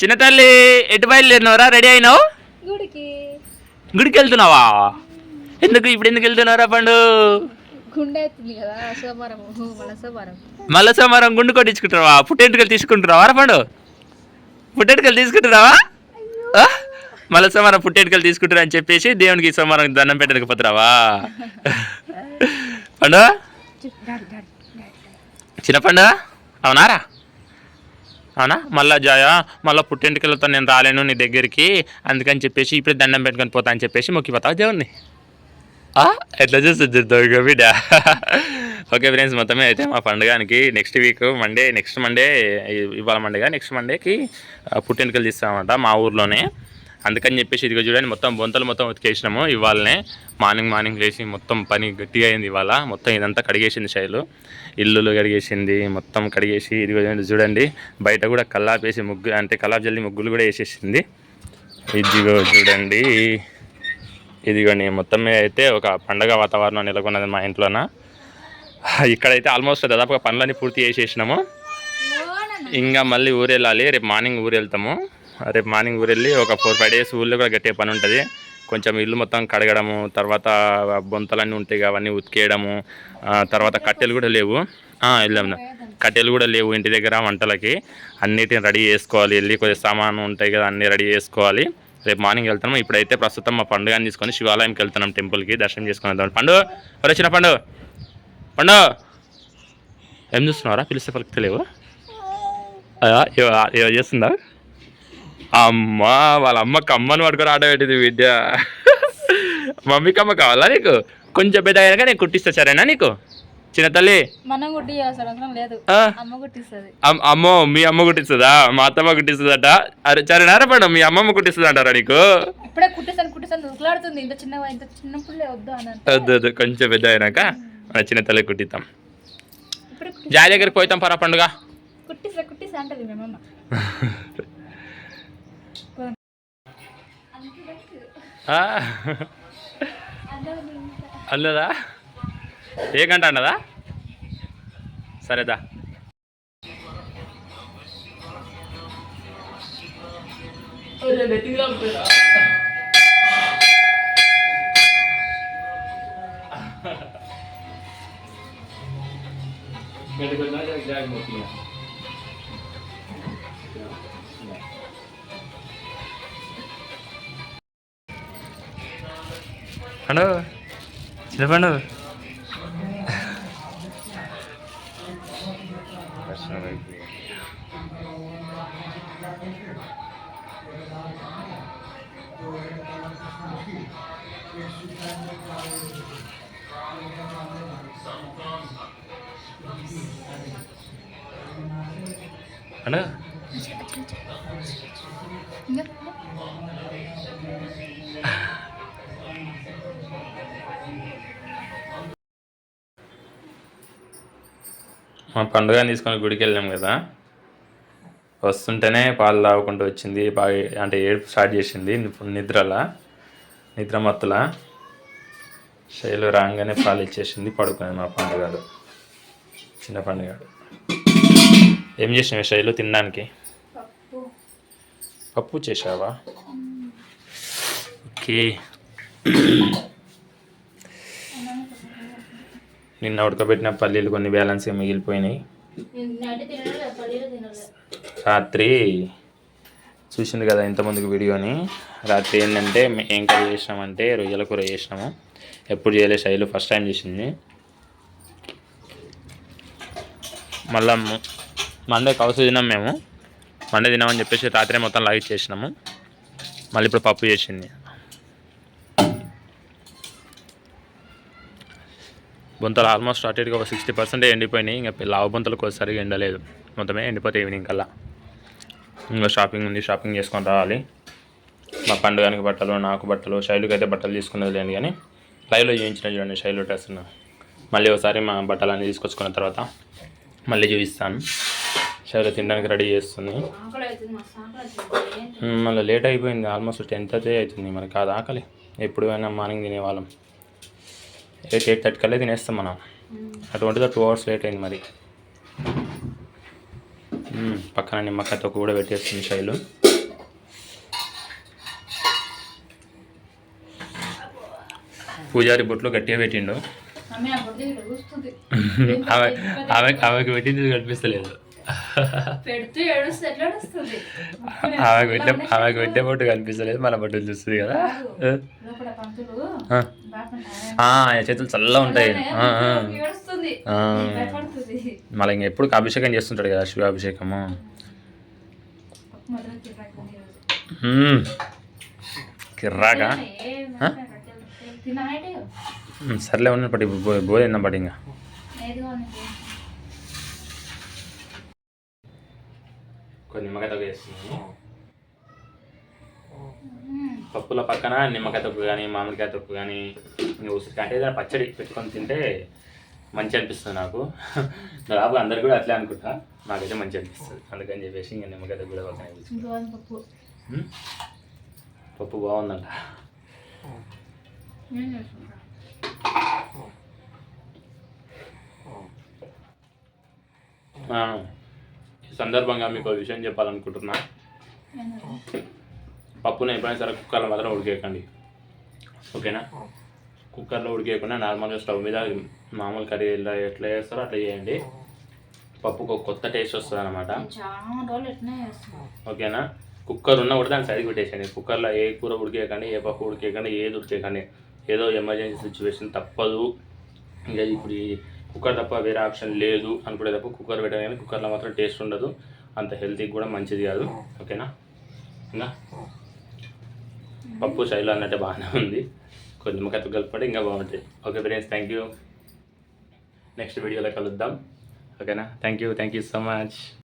చిన్న తల్లి ఎటు బయలుదేరినవరా? రెడీ అయినావు? గుడికి. గుడికి వెళ్తున్నావా ఎందుకు ఇప్పుడు ఎందుకు వెళ్తున్నారా పండు? గుండె కదా సోమవారం మళ్ళీ సోమవారం మళ్ళా సోమవారం గుండు కొట్టించుకుంటున్నావా? పుట్టెంటుకలు తీసుకుంటున్నావా రా పండు? పుట్టెంటుకలు తీసుకుంటున్నావా? మళ్ళా సోమవారం పుట్టెంటుకలు తీసుకుంటారా అని చెప్పేసి దేవునికి సోమవారం దండం పెట్టడానికి పోతున్నావా పండు చిన్న పండు? అవునారా? అవునా? మళ్ళా జాయ మళ్ళీ పుట్టింటికెళ్ళతో నేను రాలేను నీ దగ్గరికి. అందుకని చెప్పేసి ఇప్పుడు దండం పెట్టుకొని పోతా అని చెప్పేసి మొక్కిపోతావు దేవుణ్ణి? ఆ? ఎట్లా చేస్తుంది చూద్దాం బిడ్డ? ఓకే ఫ్రెండ్స్ మొత్తమే అయితే మా పండుగానికి next week Monday next Monday ఇవాళ మండేగా నెక్స్ట్ మండేకి పుట్టింటికలు తీస్తామంట మా ఊర్లోనే. అందుకని చెప్పేసి ఇదిగో చూడండి మొత్తం బొంతలు మొత్తం ఉతికేసినాము. ఇవాళనే మార్నింగ్ మార్నింగ్ లేచి మొత్తం పని గట్టిగా అయింది ఇవాళ. మొత్తం ఇదంతా కడిగేసింది శైలు. ఇల్లులు కడిగేసింది మొత్తం కడిగేసి ఇదిగో చూడండి బయట కూడా కల్లాపేసి ముగ్గు అంటే కల్లాపు జల్లి ముగ్గులు కూడా వేసేసింది. ఇదిగో చూడండి. ఇదిగోండి మొత్తం మీద అయితే ఒక పండగ వాతావరణం నెలకొన్నది మా ఇంట్లోన. ఇక్కడైతే ఆల్మోస్ట్ దాదాపుగా పనులన్నీ పూర్తి చేసేసినాము. ఇంకా మళ్ళీ ఊరు వెళ్ళాలి రేపు మార్నింగ్ ఊరు వెళ్తాము రేపు మార్నింగ్ ఊరు వెళ్ళి ఒక ఫోర్ ఫైవ్ డేస్ ఊళ్ళో కూడా గట్టే పని ఉంటుంది. కొంచెం ఇల్లు మొత్తం కడగడము తర్వాత బొంతలన్నీ ఉంటాయి అవన్నీ ఉతికేయడము తర్వాత కట్టెలు కూడా లేవు. వెళ్ళాము కట్టెలు కూడా లేవు ఇంటి దగ్గర వంటలకి. అన్నిటిని రెడీ చేసుకోవాలి. వెళ్ళి కొద్దిగా సామాను ఉంటాయి కదా అన్నీ రెడీ చేసుకోవాలి. రేపు మార్నింగ్ వెళ్తాము ఇప్పుడైతే ప్రస్తుతం మా పండుగని తీసుకొని శివాలయంకి వెళ్తున్నాం టెంపుల్కి. దర్శనం చేసుకుని వెళ్తాం పండు! ఎవరు వచ్చిన పండు! పండు! ఏం చూస్తున్నారా పిలిస్తే పలికి తెలియవు చేస్తుందా? అమ్మా వాళ్ళ అమ్మకి అమ్మని పడుకొని ఆట పెట్టింది విద్య. మమ్మీకి అమ్మ కావాలా నీకు? కొంచెం పెద్ద అయినాక నేను కుట్టిస్తా సరేనా నీకు? చిన్న తల్లి. అమ్మ మీ అమ్మ కుట్టిస్తుందా? మా అత్తమ్మ కుట్టిస్తుందట. అరే సరేనారా పడు మీ అమ్మమ్మ కుట్టిస్తుంది అంటారా నీకు వద్దు వద్దు కొంచెం పెద్ద అయినాక మన చిన్న తల్లి కుట్టిస్తాం. జాయ్ దగ్గరికి పోతాం పరా పండుగ కుట్టిస్తా కుట్టిస్తా అంటది మేమమ్మ అల్లదా ఏ గంట అన్నదా సరేదా పండు చిన్న పండు పండు ఇంకా మా పండుగని తీసుకొని గుడికి వెళ్ళాం కదా. వస్తుంటేనే పాలు తాగుకుంటూ వచ్చింది. బాగా అంటే ఏడుపు స్టార్ట్ చేసింది. నిద్రలా నిద్ర మత్తుల. శైలు రాగానే పాలు ఇచ్చేసింది. పడుకుంది మా పండుగాడు. చిన్న పండుగాడు. ఏం చేసినావు శైలు తినడానికి? పప్పు. చేసావా ఓకే. నిన్న ఉడకబెట్టిన పల్లీలు కొన్ని బ్యాలెన్స్ మిగిలిపోయినాయి. రాత్రి చూసింది కదా ఇంతమందికి వీడియోని రాత్రి ఏంటంటే ఏం కర్రీ చేసినామంటే రొయ్యల కూర చేసినాము. ఎప్పుడు చేయలే శైలు ఫస్ట్ టైం చేసింది. మళ్ళా మండే కౌసు తిన్నాం మేము. మండే తినామని చెప్పేసి రాత్రి మొత్తం లైట్ చేసినాము. మళ్ళీ ఇప్పుడు పప్పు చేసింది. బొంతలు ఆల్మోస్ట్ అటు ఇటుగా ఒక సిక్స్టీ పర్సెంట్ ఎండిపోయినాయి. ఇంకా లావు బొంతలకు సరిగా ఎండలేదు. మొత్తమే ఎండిపోతాయి ఈవినింగ్ కల్లా. ఇంకా షాపింగ్ ఉంది షాపింగ్ చేసుకొని రావాలి. మా పండుగనికి బట్టలు నాకు బట్టలు శైలుకి అయితే బట్టలు తీసుకున్నది లేని కానీ లైవ్లో చూపించిన చూడండి శైలు డ్రెస్ను మళ్ళీ ఒకసారి మా బట్టలు అన్నీ తీసుకొచ్చుకున్న తర్వాత మళ్ళీ చూపిస్తాను. శైలు తినడానికి రెడీ చేస్తుంది. మళ్ళీ లేట్ అయిపోయింది. ఆల్మోస్ట్ టెన్ థర్టీ అవుతుంది. మనకి కాదు ఆకలి. ఎప్పుడు అయినా మార్నింగ్ తినేవాళ్ళం. ఎయిట్ ఎయిట్ థర్టీ కల్లా తినేస్తాం మనం. అటువంటిది టూ అవర్స్ లేట్ అయింది మరి. పక్కన నిమ్మకాయతో కూడా పెట్టేస్తుంది శైలు. పూజారి బొట్లు గట్టిగా పెట్టిండు. ఆమె ఆమె ఆమెకు పెట్టింది కనిపిస్తలేదు. ఆమెకు పెట్టే ఆమెకు పెట్టే బొట్టు కనిపిస్తలేదు మన బొట్టు చూస్తుంది కదా. చేతులు చల్లగా ఉంటాయి. మళ్ళీ ఇంక ఎప్పుడు అభిషేకం చేస్తుంటాడు కదా శివాభిషేకము. ఈరోజు. మ్మ్. కిర్రాగా సర్లే ఉన్న పట్టి తిందాం పట్టి ఇంకా. కొన్ని నిమ్మకాయ తగ్గు. పప్పుల పక్కన నిమ్మకాయ తొక్కు కానీ మామిడికాయ తొక్కు కానీ ఉసిరికాయ అంటే ఏదైనా పచ్చడి పెట్టుకొని తింటే మంచి అనిపిస్తుంది నాకు. దాదాపు అందరు కూడా అట్లే అనుకుంటా. నాకైతే మంచి అనిపిస్తుంది. అందుకని చెప్పేసి ఇంకా నిమ్మకాయ కూడా పక్కన పప్పు. బాగుందంట. ఈ సందర్భంగా మీకు ఒక విషయం చెప్పాలనుకుంటున్నా? పప్పుని ఎప్పుడైనా సరే కుక్కర్లో మాత్రం ఉడికేయకండి. ఓకేనా? కుక్కర్లో ఉడికేయకుండా నార్మల్గా స్టవ్ మీద మామూలు కర్రీ ఎలా ఎట్లా చేస్తారో అట్లా చేయండి. పప్పుకు ఒక కొత్త టేస్ట్ వస్తుంది అనమాట ఓకేనా? కుక్కర్ ఉన్నా కూడా దాన్ని సైడ్కి పెట్టేసేయండి. కుక్కర్లో ఏ కూర ఉడికేయకండి ఏ పప్పు ఉడికేయకండి ఏది ఉడికేయకండి. ఏదో ఎమర్జెన్సీ సిచ్యువేషన్ తప్పదు. ఇంకా ఇప్పుడు ఈ కుక్కర్ తప్ప వేరే ఆప్షన్ లేదు అనుకునే తప్ప కుక్కర్ పెట్టాలి కానీ కుక్కర్లో మాత్రం టేస్ట్ ఉండదు. అంత హెల్తీకి కూడా మంచిది కాదు. ఓకేనా? ఇంకా? పప్పు శైలి అన్నట్టు బాగానే ఉంది. కొంచెం నిమ్మకాయ కలుపుకుంటే ఇంకా బాగుంటుంది. Okay friends thank you next వీడియోలో కలుద్దాం. ఓకేనా thank you thank you so much